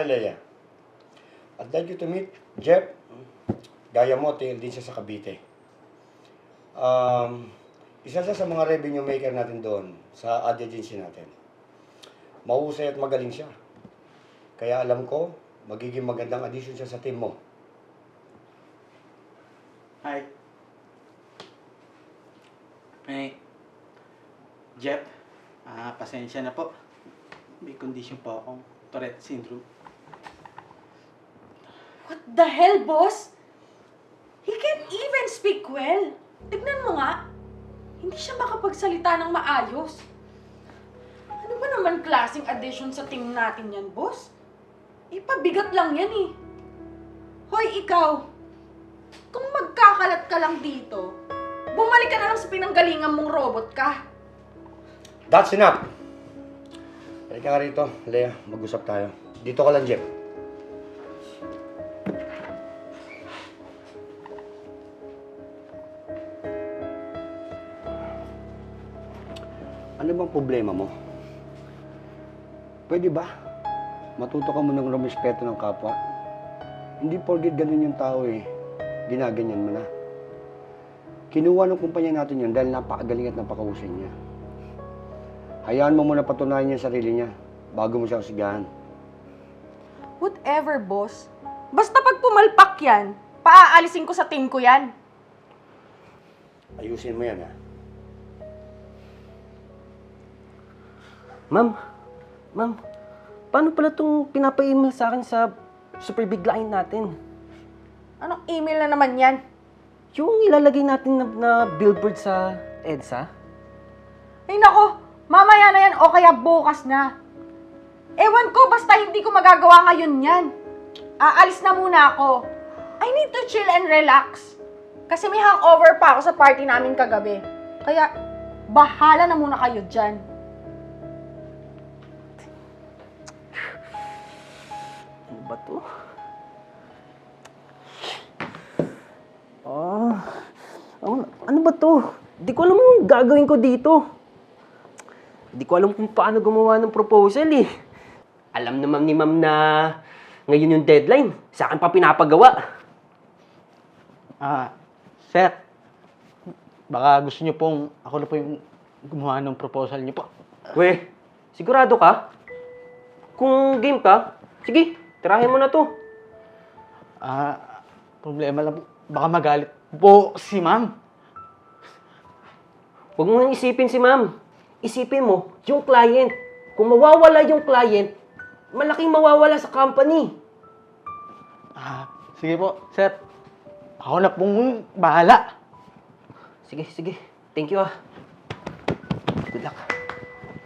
Hi, Leia. I'd like you to meet Jeff. Gaya mo, tail din siya sa Cavite. Um, isa siya sa mga revenue maker natin doon sa ad agency natin. Mahusay at magaling siya. Kaya alam ko, magiging magandang addition siya sa team mo. Hi. Hey. Jeff, ah, pasensya na po. May condition po akong Tourette syndrome. The hell, boss? He can't even speak well. Tignan mo nga. Hindi siya makapagsalita ng maayos. Ano ba naman klaseng addition sa team natin yan, boss? Ipabigat lang yan eh. Hoy, ikaw. Kung magkakalat ka lang dito, bumalik ka na lang sa pinanggalingan mong robot ka. That's enough! Halika ka rito, Leia. Mag-usap tayo. Dito ka lang, Jeff. Bang problema mo? Pwede ba? Matuto ka mo ng rumespeto ng kapwa. Hindi porgit ganun yung tao eh. Ginaganyan mo na. Kinuha ng kumpanya natin yun dahil napakagaling at napakahusay niya. Hayaan mo muna patunayan niya yung sarili niya bago mo siya sigahan. Whatever, boss. Basta pag pumalpak yan, paaalisin ko sa team ko yan. Ayusin mo yan, ha? Ma'am, ma'am, paano pala itong pinapa-email sa akin sa super big line natin? Anong email na naman yan? Yung ilalagay natin na, na billboard sa EDSA? Ay nako, mamaya na yan o kaya bukas na. Ewan ko, basta hindi ko magagawa ngayon yan. Aalis na muna ako. I need to chill and relax. Kasi may hangover pa ako sa party namin kagabi. Kaya, bahala na muna kayo dyan. Ba to? Ah, ano, ano ba to? Di ko alam ang gagawin ko dito. Di ko alam kung paano gumawa ng proposal eh. Alam naman ni ma'am na ngayon yung deadline. Sa akin pa pinapagawa. Ah, sir. Baka gusto niyo pong ako na po yung gumawa ng proposal niyo po. We, sigurado ka? Kung game ka, sige, tirahin mo na to. Ah, problema lang. Baka magalit po si ma'am. Huwag mo nang isipin si ma'am. Isipin mo, yung client. Kung mawawala yung client, malaking mawawala sa company. Ah, sige po, sir. Ako na pong bahala. Sige, sige. Thank you ah. Good luck.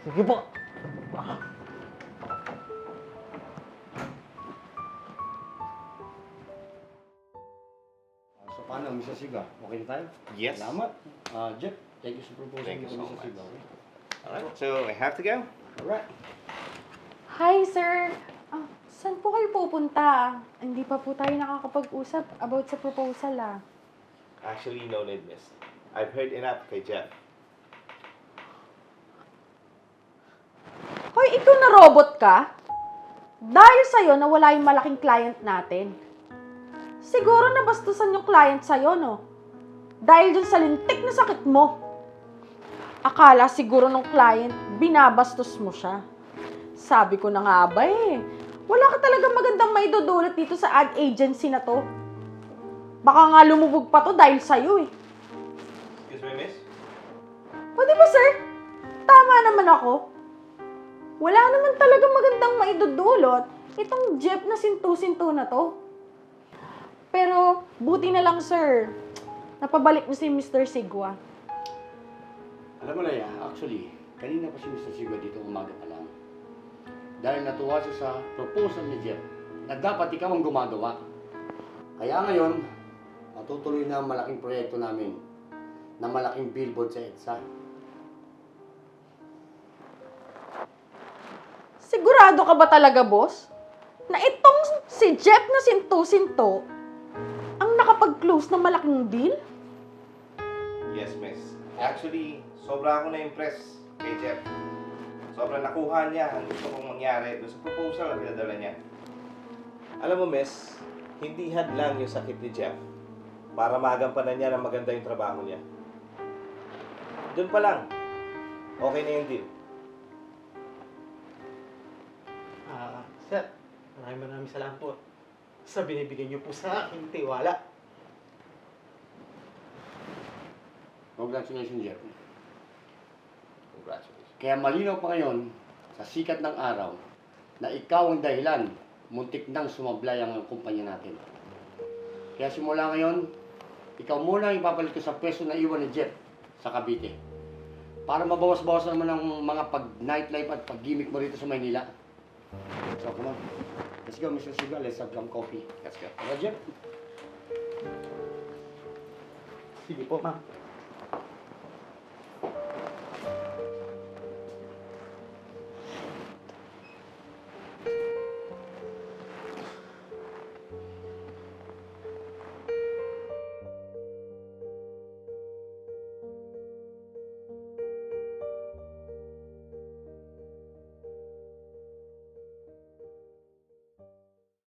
Sige po. So, paano, Mr. Siga? Okay na tayo? Yes. Salamat. Ah, Jeff, thank you sa proposal Thank you so Mr. much. Alright, so I have to go. Alright. Hi, sir. Ah, saan po kayo pupunta? Hindi pa po tayo nakakapag-usap about sa proposal ah. Actually, no need, miss. I've heard enough kay Jeff. Hoy, ikaw na robot ka? Dahil sa'yo, nawala yung malaking client natin. Siguro nabastusan yung client sa'yo, no? Dahil dun sa lintik na sakit mo. Akala siguro nung client, binabastos mo siya. Sabi ko na nga ba eh, wala ka talaga magandang maidudulot dito sa ad agency na to. Baka nga lumubog pa to dahil sa'yo eh. Excuse me, miss? Di ba sir? Tama naman ako. Wala naman talaga magandang maidudulot itong jeep na sintu-sintu na to. Pero buti na lang sir, napabalik niyo si Mr. Sigwa. Alam mo na yan, actually, kanina pa si Mr. Siga dito umaga pa lang. Dahil natuwa siya sa proposal ni Jeff na dapat ikaw ang gumagawa. Kaya ngayon, matutuloy na ang malaking proyekto namin na malaking billboard sa EDSA. Sigurado ka ba talaga, boss? Na itong si Jeff na sintu-sinto ang nakapag-close ng malaking deal? Yes, miss. Actually, sobra ako na-impress kay Jeff. Sobra nakuha niya ang gusto kong mangyari doon sa proposal na pinadala niya. Alam mo, Miss, hindi hadlang yung sakit ni Jeff para magampanan niya ng maganda yung trabaho niya. Doon pa lang, okay na yung deal. Ah, sir, maraming maraming salamat po sa binibigay niyo po sa aking tiwala. Congratulations, Jeff. Congratulations. Kaya malinaw pa ngayon sa sikat ng araw na ikaw ang dahilan muntik nang sumablay ang kumpanya natin. Kaya simula ngayon, ikaw muna ang ipapalit ko sa pwesto na iwan ni Jeff sa Cavite. Para mabawas-bawas naman ang mga pag-nightlife at pag-gimmick mo rito sa Maynila. So, come on. Let's go, Mr. Sigal. Let's have some coffee. Let's go. Jeff. Sige po, ma'am.